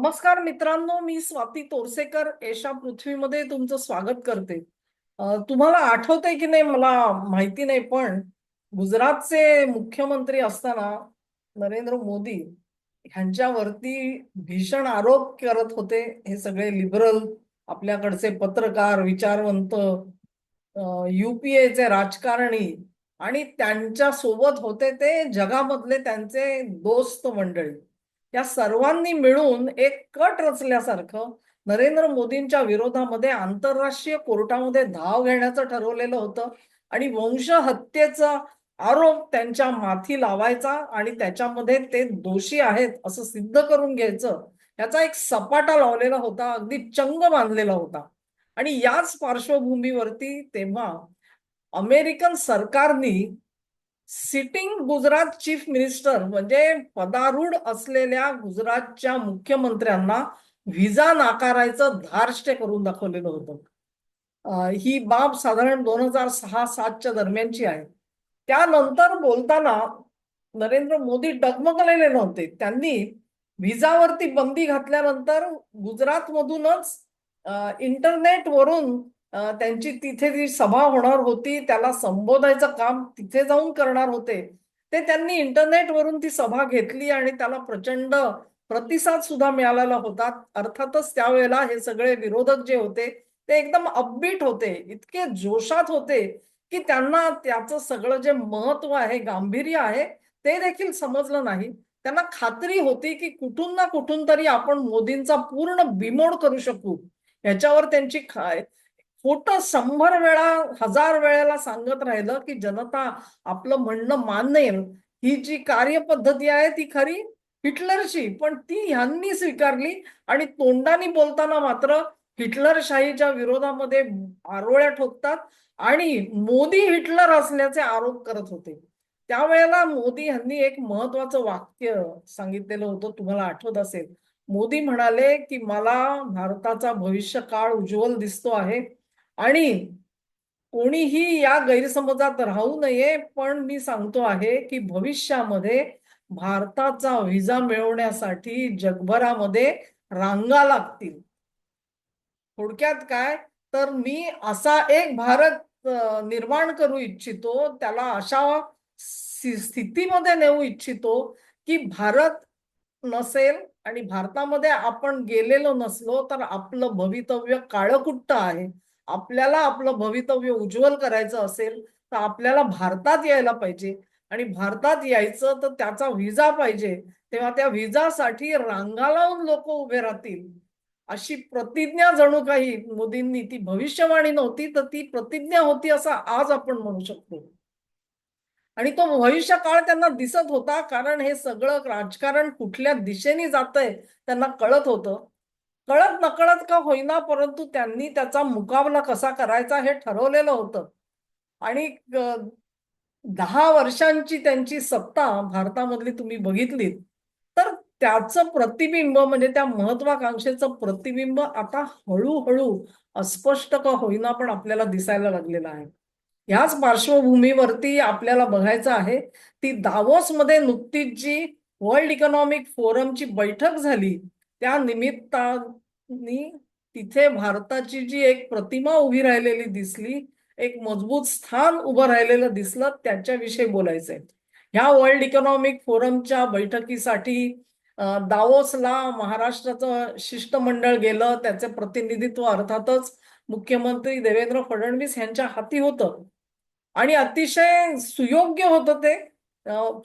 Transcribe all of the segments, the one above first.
नमस्कार मित्रांनो मी स्वाती तोरसेकर. एशा पृथ्वीमध्ये तुमचं स्वागत करते. तुम्हाला आठवतंय की नाही मला माहिती नाही पण गुजरातचे मुख्यमंत्री असताना नरेंद्र मोदी ह्यांच्यावरती भीषण आरोप करत होते. हे सगळे लिबरल आपल्याकडचे पत्रकार विचारवंत युपीएचे राजकारणी आणि त्यांच्यासोबत होते ते जगामधले त्यांचे दोस्त मंडळी. या सर्वांनी मिळून एक कट रचल्यासारखं नरेंद्र मोदींच्या विरोधामध्ये आंतरराष्ट्रीय कोर्टामध्ये धाव घेण्याचं ठरवलेलं होतं. आणि वंश हत्येचा आरोप त्यांच्या माथी लावायचा आणि त्याच्यामध्ये ते दोषी आहेत असं सिद्ध करून घ्यायचं याचा एक सपाटा लावलेला होता अगदी चंग बांधलेला होता. आणि याच पार्श्वभूमीवरती तेव्हा अमेरिकन सरकारनी सिटिंग गुजरात चीफ मिनिस्टर म्हणजे पदारूढ असलेल्या गुजरातच्या मुख्यमंत्र्यांना व्हिसा नाकारायचं धारष्ट्य करून दाखवलेलं होतं. ही बाब साधारण दोन हजार सहा सातच्या दरम्यानची आहे. त्यानंतर बोलताना नरेंद्र मोदी डगमगलेले नव्हते. त्यांनी व्हिसावरती बंदी घातल्यानंतर गुजरातमधूनच इंटरनेटवरून त्यांची तिथे जी सभा होणार होती त्याला संबोधायचं काम तिथे जाऊन करणार होते. ते त्यांनी इंटरनेटवरून ती सभा घेतली आणि त्याला प्रचंड प्रतिसाद सुद्धा मिळालेला होता. अर्थातच त्यावेळेला हे सगळे विरोधक जे होते ते एकदम अपबीट होते इतके जोशात होते की त्यांना त्याचं सगळं जे महत्त्व आहे गांभीर्य आहे ते देखील समजलं नाही. त्यांना खात्री होती की कुठून ना कुठून तरी आपण मोदींचा पूर्ण बिमोड करू शकू. याच्यावर त्यांची खोट शंभर वेळा हजार वेळेला सांगत राहिलं की जनता आपलं म्हणणं मानेल ही जी कार्यपद्धती आहे ती खरी हिटलरची पण ती ह्यांनी स्वीकारली आणि तोंडाने बोलताना मात्र हिटलरशाहीच्या विरोधामध्ये आरोळ्या ठोकतात आणि मोदी हिटलर असल्याचे आरोप करत होते. त्यावेळेला मोदी यांनी एक महत्वाचं वाक्य सांगितलेलं होतं तुम्हाला आठवत असेल. मोदी म्हणाले की मला भारताचा भविष्य काळ उज्ज्वल दिसतो आहे. आणि कोणीही या गैरसमजात राहू नये पण मी सांगतो आहे की भविष्यामध्ये भारताचा व्हिसा मिळवण्यासाठी जगभरामध्ये रांगा लागतील. थोडक्यात काय? तर मी असा एक भारत निर्माण करू इच्छितो त्याला अशा स्थितीमध्ये नेऊ इच्छितो की भारत नसेल आणि भारतामध्ये आपण गेलेलो नसलो तर आपलं भवितव्य काळकुट्ट आहे. आपल्याला आपलं भवितव्य उज्ज्वल करायचं असेल तर आपल्याला भारतात यायला पाहिजे. आणि भारतात यायचं तर त्याचा व्हिजा पाहिजे. तेव्हा त्या व्हिजासाठी रांगा लावून लोक उभे राहतील. अशी प्रतिज्ञा जणू काही मोदींनी ती भविष्यवाणी नव्हती तर ती प्रतिज्ञा होती असं आज आपण म्हणू शकतो. आणि तो भविष्य काळ त्यांना दिसत होता कारण हे सगळं राजकारण कुठल्या दिशेने जातंय त्यांना कळत होतं. कळत नकळत का होईना परंतु त्यांनी त्याचा मुकाबला कसा करायचा हे ठरवलेलं होतं. आणि दहा वर्षांची त्यांची सत्ता भारतामधली तुम्ही बघितलीत तर त्याचं प्रतिबिंब म्हणजे त्या महत्वाकांक्षेचं प्रतिबिंब आता हळूहळू अस्पष्ट का होईना पण आपल्याला दिसायला लागलेलं आहे. ह्याच पार्श्वभूमीवरती आपल्याला बघायचं आहे ती दावोसमध्ये नुकतीच जी वर्ल्ड इकॉनॉमिक फोरमची बैठक झाली त्या निमित्ता तिथे भारताची जी एक प्रतिमा उभी राहिलेली दिसली एक मजबूत स्थान उभं राहिलेलं दिसलं त्याच्याविषयी बोलायचंय. ह्या वर्ल्ड इकॉनॉमिक फोरमच्या बैठकीसाठी दावोसला महाराष्ट्राचं शिष्टमंडळ गेलं त्याचे प्रतिनिधित्व अर्थातच मुख्यमंत्री देवेंद्र फडणवीस यांच्या हाती होतं. आणि अतिशय सुयोग्य होतं ते.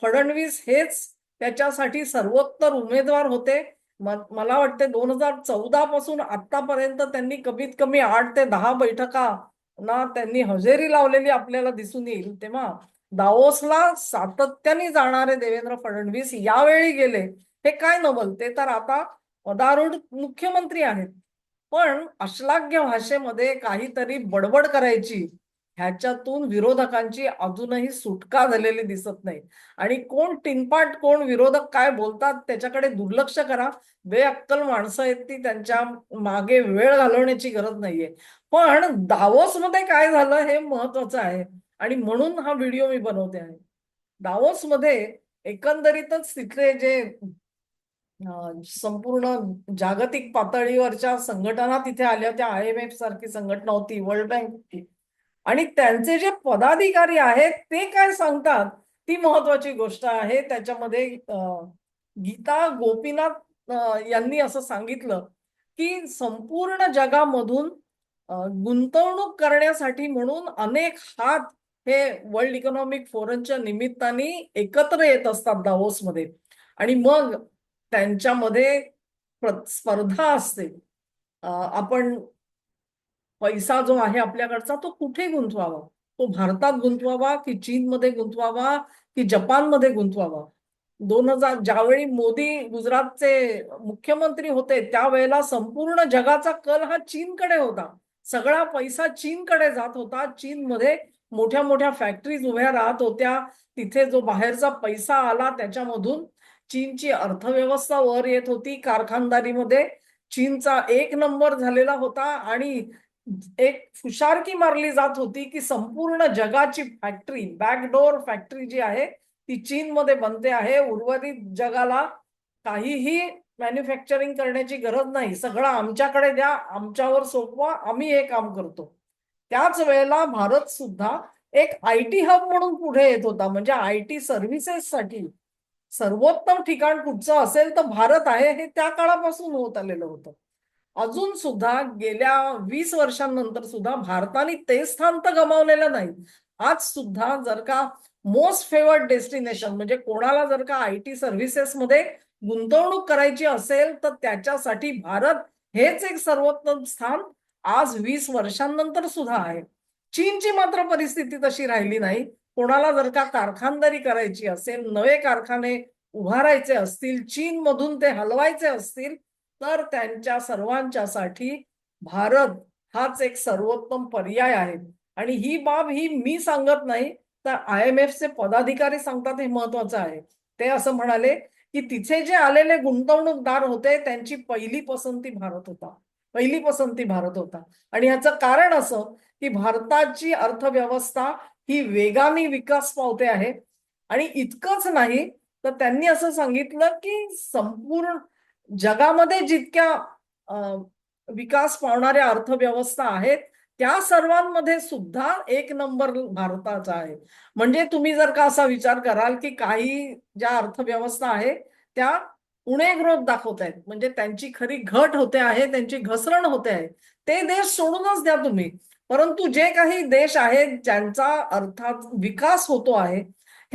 फडणवीस हेच त्याच्यासाठी सर्वोत्तर उमेदवार होते. मला वाटते दोन हजार चौदा पासून आतापर्यंत त्यांनी कमीत कमी आठ ते दहा बैठका ना त्यांनी हजेरी लावलेली आपल्याला दिसून येईल. तेव्हा दावोसला सातत्याने जाणारे देवेंद्र फडणवीस यावेळी गेले. हे काय नवल? ते तर आता पदारूढ मुख्यमंत्री आहेत. पण अश्लाघ्य भाषेमध्ये काहीतरी बडबड करायची. ह्याच्यातून विरोधकांची अजूनही सुटका झालेली दिसत नाही. आणि कोण टिनपाट कोण विरोधक काय बोलतात त्याच्याकडे दुर्लक्ष करा. बेअक्कल माणसं आहेत ती त्यांच्या मागे वेळ घालवण्याची गरज नाहीये. पण दावोसमध्ये काय झालं हे महत्वाचं आहे. आणि म्हणून हा व्हिडिओ मी बनवते आहे. दावोसमध्ये एकंदरीतच तिथले जे संपूर्ण जागतिक पातळीवरच्या संघटना तिथे आल्या होत्या. आय एम एफ सारखी संघटना होती. वर्ल्ड बँक होती आणि त्यांचे जे पदाधिकारी आहेत ते काय सांगतात? ती महत्वाची गोष्ट आहे. त्याच्यामध्ये गीता गोपीनाथ यांनी असं सांगितलं की संपूर्ण जगामधून गुंतवणूक करण्यासाठी म्हणून अनेक हात हे वर्ल्ड इकॉनॉमिक फोरमच्या निमित्ताने एकत्र येत असतात दावोसमध्ये. आणि मग त्यांच्यामध्ये स्पर्धा असते. आपण पैसा जो आहे आपल्याकडचा तो कुठे गुंतवावा? तो भारतात गुंतवावा की चीनमध्ये गुंतवावा की जपानमध्ये गुंतवावा? दोन हजार ज्यावेळी मोदी गुजरातचे मुख्यमंत्री होते त्यावेळेला संपूर्ण जगाचा कल हा चीनकडे होता. सगळा पैसा चीनकडे जात होता. चीनमध्ये मोठ्या मोठ्या फॅक्टरीज उभ्या राहत होत्या. तिथे जो बाहेरचा पैसा आला त्याच्यामधून चीनची अर्थव्यवस्था वर येत होती. कारखानदारीमध्ये चीनचा एक नंबर झालेला होता आणि एक फुशारकी मारली जात होती की संपूर्ण जगाची फॅक्टरी बॅकडोर फॅक्टरी जी आहे ती चीनमध्ये बनते आहे. उर्वरित जगाला काहीही मॅन्युफॅक्चरिंग करण्याची गरज नाही. सगळं आमच्याकडे द्या आमच्यावर सोपवा आम्ही हे काम करतो. त्याच वेळेला भारत सुद्धा एक आय टी हब म्हणून पुढे येत होता. म्हणजे आय टी सर्व्हिसेस साठी सर्वोत्तम ठिकाण कुठचं असेल तर भारत आहे हे त्या काळापासून होत आलेलं होतं. अजून सुद्धा गेल्या वीस वर्षांनंतर सुद्धा भारताने ते स्थान तर गमावलेलं नाही. आज सुद्धा जर का मोस्ट फेवर्ड डेस्टिनेशन म्हणजे कोणाला जर का आय टी सर्व्हिसेसमध्ये गुंतवणूक करायची असेल तर त्याच्यासाठी भारत हेच एक सर्वोत्तम स्थान आज वीस वर्षांनंतर सुद्धा आहे. चीनची मात्र परिस्थिती तशी राहिली नाही. कोणाला जर का कारखानदारी करायची असेल नवे कारखाने उभारायचे असतील चीन मधून ते हलवायचे असतील तर त्यांच्या सर्वांच्यासाठी भारत हाच एक सर्वोत्तम पर्याय आहे. आणि ही बाब ही मी सांगत नाही तर आय एम चे पदाधिकारी सांगतात हे महत्वाचं आहे. ते असं म्हणाले की तिथे जे आलेले गुंतवणूकदार होते त्यांची पहिली पसंती भारत होता. पहिली पसंती भारत होता. आणि ह्याचं कारण असं की भारताची अर्थव्यवस्था ही वेगाने विकास पावते आहे. आणि इतकंच नाही तर त्यांनी असं सांगितलं की संपूर्ण जगामध्ये जितक्या विकास पावणाऱ्या अर्थव्यवस्था आहेत त्या सर्वांमध्ये सुद्धा एक नंबर भारताचा आहे. म्हणजे तुम्ही जर का असा विचार कराल की काही ज्या अर्थव्यवस्था आहे त्या उणे ग्रोथ दाखवत आहेत. म्हणजे त्यांची खरी घट होते आहे त्यांची घसरण होते आहे. ते देश सोडूनच द्या तुम्ही. परंतु जे काही देश आहेत ज्यांचा अर्थात विकास होतो आहे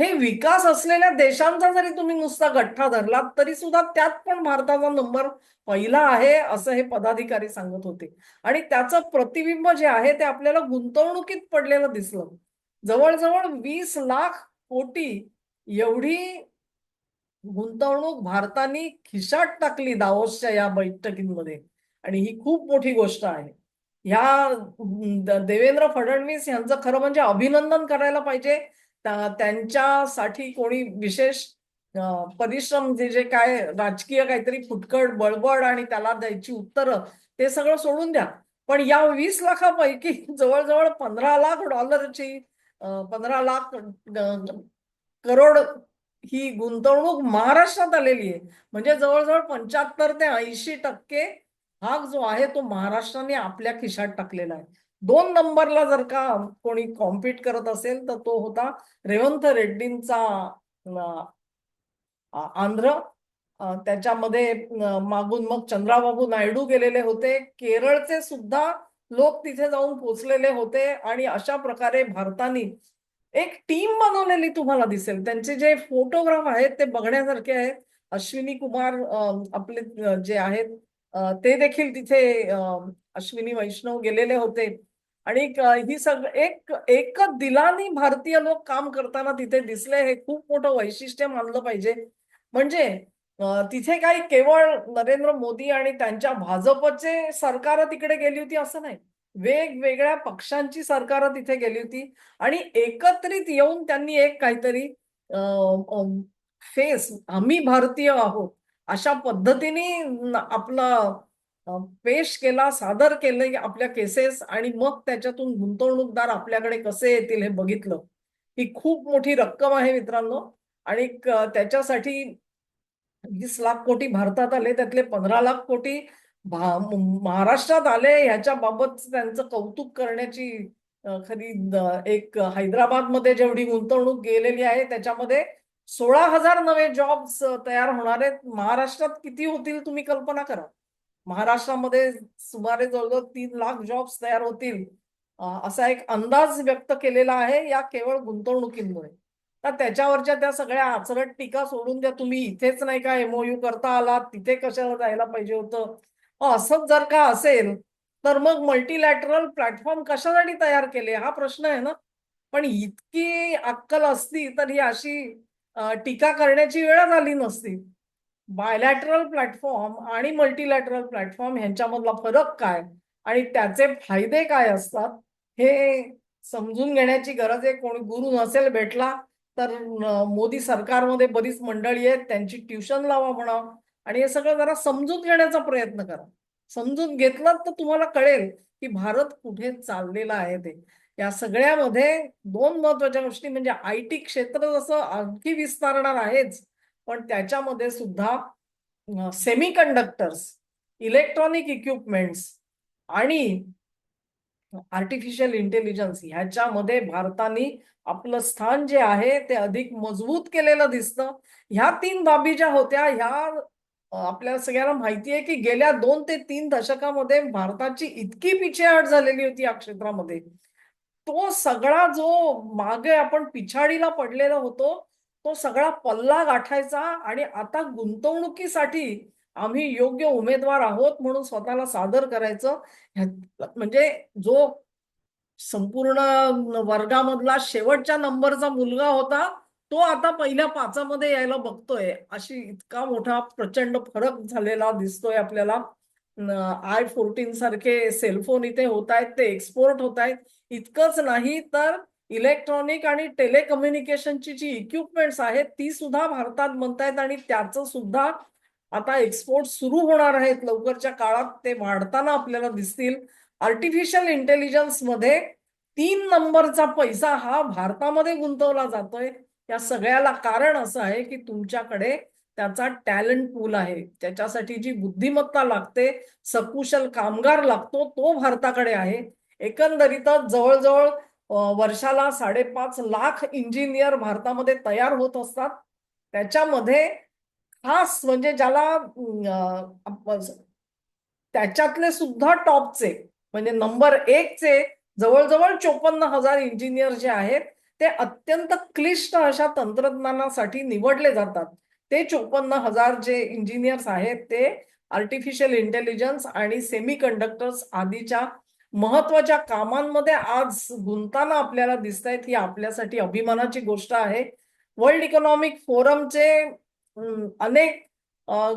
हे विकास असलेल्या देशांचा जरी तुम्ही नुसता गठ्ठा धरलात तरी सुद्धा त्यात पण भारताचा नंबर पहिला आहे असं हे पदाधिकारी सांगत होते. आणि त्याचं प्रतिबिंब जे आहे ते आपल्याला गुंतवणुकीत पडलेलं दिसलं. जवळजवळ वीस लाख कोटी एवढी गुंतवणूक भारताने खिशात टाकली दावोसच्या या बैठकींमध्ये. आणि ही खूप मोठी गोष्ट आहे. ह्या देवेंद्र फडणवीस यांचं खरं म्हणजे अभिनंदन करायला पाहिजे. त्यांच्यासाठी कोणी विशेष परिश्रम जे जे काय राजकीय काहीतरी फुटकट बळबड आणि त्याला द्यायची उत्तरं ते सगळं सोडून द्या. पण या वीस लाखापैकी जवळजवळ पंधरा लाख डॉलरची पंधरा लाख करोड ही गुंतवणूक महाराष्ट्रात आलेली आहे. म्हणजे जवळजवळ पंच्याहत्तर ते ऐंशी टक्के भाग जो आहे तो महाराष्ट्राने आपल्या खिशात टाकलेला आहे. दोन नंबरला जर का कोणी कॉम्पिट करत असेल तर तो होता रेवंत रेड्डींचा आंध्र. त्याच्यामध्ये मागून मग चंद्राबाबू नायडू गेलेले होते. केरळचे सुद्धा लोक तिथे जाऊन पोचलेले होते आणि अशा प्रकारे भारताने एक टीम बनवलेली तुम्हाला दिसेल. त्यांचे जे फोटोग्राफ आहेत ते बघण्यासारखे आहेत. अश्विनी कुमार आपले जे आहेत ते देखील तिथे अश्विनी वैष्णव गेलेले होते. आणि ही सग एक एकच दिलानी भारतीय लोक काम करताना तिथे दिसले हे खूप मोठं वैशिष्ट्य मानलं पाहिजे. म्हणजे तिथे काही केवळ नरेंद्र मोदी आणि त्यांच्या भाजपचे सरकार तिकडे गेली होती असं नाही. वेगवेगळ्या पक्षांची सरकार तिथे गेली होती आणि एकत्रित येऊन त्यांनी एक काहीतरी फेस आम्ही भारतीय आहोत अशा पद्धतीने आपलं पेश केला सादर केले आपल्या केसेस आणि मग त्याच्यातून गुंतवणूकदार आपल्याकडे कसे येतील हे बघितलं. ही खूप मोठी रक्कम आहे मित्रांनो. आणि त्याच्यासाठी वीस लाख कोटी भारतात आले त्यातले पंधरा लाख कोटी महाराष्ट्रात आले ह्याच्या बाबत त्यांचं कौतुक करण्याची खरी एक हैदराबादमध्ये जेवढी गुंतवणूक गेलेली आहे त्याच्यामध्ये सोळा हजार नवे जॉब्स तयार होणार आहेत. महाराष्ट्रात किती होतील तुम्ही कल्पना करा. महाराष्ट्रामध्ये सुमारे जवळजवळ तीन लाख जॉब्स तयार होतील. असा एक अंदाज व्यक्त केलेला आहे या केवळ गुंतवणुकीमुळे. तर त्याच्यावरच्या त्या सगळ्या आचरट टीका सोडून द्या. तुम्ही इथेच नाही का एमओयू करता आलात तिथे कशाला जायला पाहिजे होतं? असंच जर का असेल तर मग मल्टीलॅटरल प्लॅटफॉर्म कशासाठी तयार केले? हा प्रश्न आहे ना? पण इतकी अक्कल असती तर ही अशी टीका करण्याची वेळ झाली नसती. बायलॅटरल प्लॅटफॉर्म आणि मल्टीलॅटरल प्लॅटफॉर्म ह्यांच्यामधला फरक काय? आणि त्याचे फायदे काय असतात? हे समजून घेण्याची गरज आहे. कोणी गुरु नसेल भेटला तर मोदी सरकारमध्ये बरीच मंडळी आहेत. त्यांची ट्युशन लावा म्हणा. आणि हे सगळं जरा समजून घेण्याचा प्रयत्न करा. समजून घेतलं तर तुम्हाला कळेल की भारत कुठे चाललेला आहे ते. या सगळ्यामध्ये दोन महत्त्वाच्या गोष्टी म्हणजे आय टी क्षेत्र जसं आणखी विस्तारणार आहेच पण त्याच्यामध्ये सुद्धा सेमी कंडक्टर्स इलेक्ट्रॉनिक इक्विपमेंट्स आणि आर्टिफिशियल इंटेलिजन्स ह्याच्यामध्ये भारताने आपलं स्थान जे आहे ते अधिक मजबूत केलेलं दिसतं. ह्या तीन बाबी ज्या होत्या ह्या आपल्या सगळ्यांना माहिती आहे की गेल्या दोन ते तीन दशकामध्ये भारताची इतकी पिछेहाट झालेली होती या क्षेत्रामध्ये. तो सगळा जो मागे आपण पिछाडीला पडलेला होतो तो सगळा पल्ला गाठायचा आणि आता गुंतवणुकीसाठी आम्ही योग्य उमेदवार आहोत म्हणून स्वतःला सादर करायचं. म्हणजे जो संपूर्ण वर्गामधला शेवटच्या नंबरचा मुलगा होता तो आता पहिल्या पाचामध्ये यायला बघतोय. अशी इतका मोठा प्रचंड फरक झालेला दिसतोय आपल्याला. आय फोर्टीन सारखे सेलफोन इथे होत आहेत ते एक्सपोर्ट होत आहेत. इतकंच नाही तर इलेक्ट्रॉनिक आणि टेलिकम्युनिकेशनची जी इक्विपमेंट्स आहेत ती सुद्धा भारतात बनतायत आणि त्याचं सुद्धा आता एक्सपोर्ट सुरू होणार आहेत. लवकरच्या काळात ते वाढताना आपल्याला दिसतील. आर्टिफिशियल इंटेलिजन्समध्ये तीन नंबरचा पैसा हा भारतामध्ये गुंतवला जातोय. या सगळ्याला कारण असं आहे की तुमच्याकडे त्याचा टॅलेंट पूल आहे. त्याच्यासाठी जी बुद्धिमत्ता लागते सकुशल कामगार लागतो तो भारताकडे आहे. एकंदरीतच जवळजवळ वर्षाला साडेपाच लाख इंजिनियर भारतामध्ये तयार होत असतात. त्याच्यामध्ये खास म्हणजे ज्याला त्याच्यातले सुद्धा टॉपचे म्हणजे नंबर एकचे जवळजवळ चोपन्न हजार इंजिनियर जे आहेत ते अत्यंत क्लिष्ट अशा तंत्रज्ञानासाठी निवडले जातात. ते चोपन्न हजार जे इंजिनियर्स आहेत ते आर्टिफिशियल इंटेलिजन्स आणि सेमी कंडक्टर्स आदीच्या महत्त्वाच्या कामांमध्ये आज गुंताना आपल्याला दिसत आहेत ही आपल्यासाठी अभिमानाची गोष्ट आहे. वर्ल्ड इकॉनॉमिक फोरमचे अनेक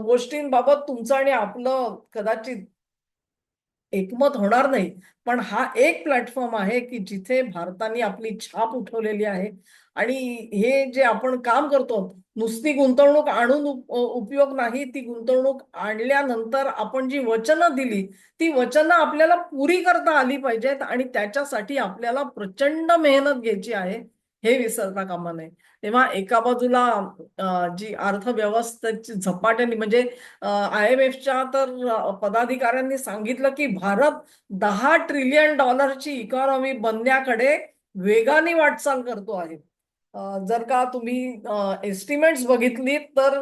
गोष्टींबाबत तुमचं आणि आपलं कदाचित एकमत होणार नाही. पण हा एक प्लॅटफॉर्म आहे की जिथे भारताने आपली छाप उठवलेली आहे. आणि हे जे आपण काम करतो नुसती गुंतवणूक आणून उपयोग नाही ती गुंतवणूक आणल्यानंतर आपण जी वचनं दिली ती वचनं आपल्याला पुरी करता आली पाहिजेत आणि त्याच्यासाठी आपल्याला प्रचंड मेहनत घ्यायची आहे. हे विसरता कामा नये. तेव्हा एका बाजूला जी अर्थव्यवस्थेची झपाट्याने म्हणजे आय एम एफच्या तर पदाधिकाऱ्यांनी सांगितलं की भारत दहा ट्रिलियन डॉलरची इकॉनॉमी बनण्याकडे वेगाने वाटचाल करतो आहे. जर का तुम्ही एस्टिमेट्स बघितली तर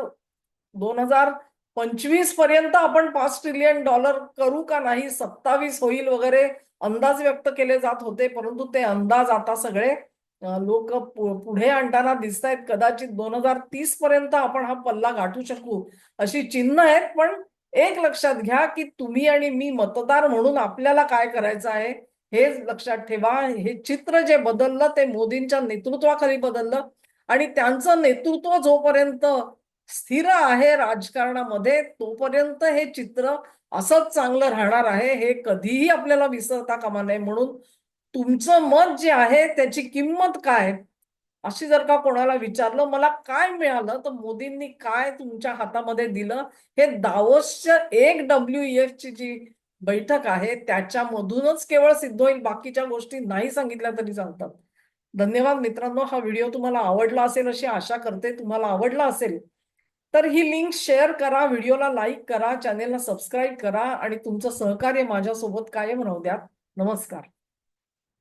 दोन हजार पंचवीसपर्यंत आपण पाच ट्रिलियन डॉलर करू का नाही सत्तावीस होईल वगैरे अंदाज व्यक्त केले जात होते परंतु ते अंदाज आता सगळे लोक पुढे आणताना दिसत आहेत कदाचित दोन हजार तीस पर्यंत आपण हा पल्ला गाठू शकू अशी चिन्ह आहेत. पण एक लक्षात घ्या की तुम्ही आणि मी मतदार म्हणून आपल्याला काय करायचं आहे हे लक्षात ठेवा. हे चित्र जे बदललं ते मोदींच्या नेतृत्वाखाली बदललं आणि त्यांचं नेतृत्व जोपर्यंत स्थिर आहे राजकारणामध्ये तोपर्यंत हे चित्र असंच चांगलं राहणार आहे हे कधीही आपल्याला विसरता कामा नये म्हणून तुमचं मत जे आहे त्याची किंमत काय? अशी जर का कोणाला विचारलं मला काय मिळालं? तर मोदींनी काय तुमच्या हातामध्ये दिलं? हे दावोसच्या एक डब्ल्यू एफ ची जी बैठक आहे त्याच्यामधूनच केवळ सिद्ध होईल बाकीच्या गोष्टी नाही सांगितल्या तरी चालतात. धन्यवाद मित्रांनो हा व्हिडिओ तुम्हाला आवडला असेल अशी आशा करते तुम्हाला आवडला असेल तर ही लिंक शेअर करा व्हिडिओला लाईक करा चॅनेलला सबस्क्राईब करा आणि तुमचं सहकार्य माझ्यासोबत कायम राहू द्या. नमस्कार.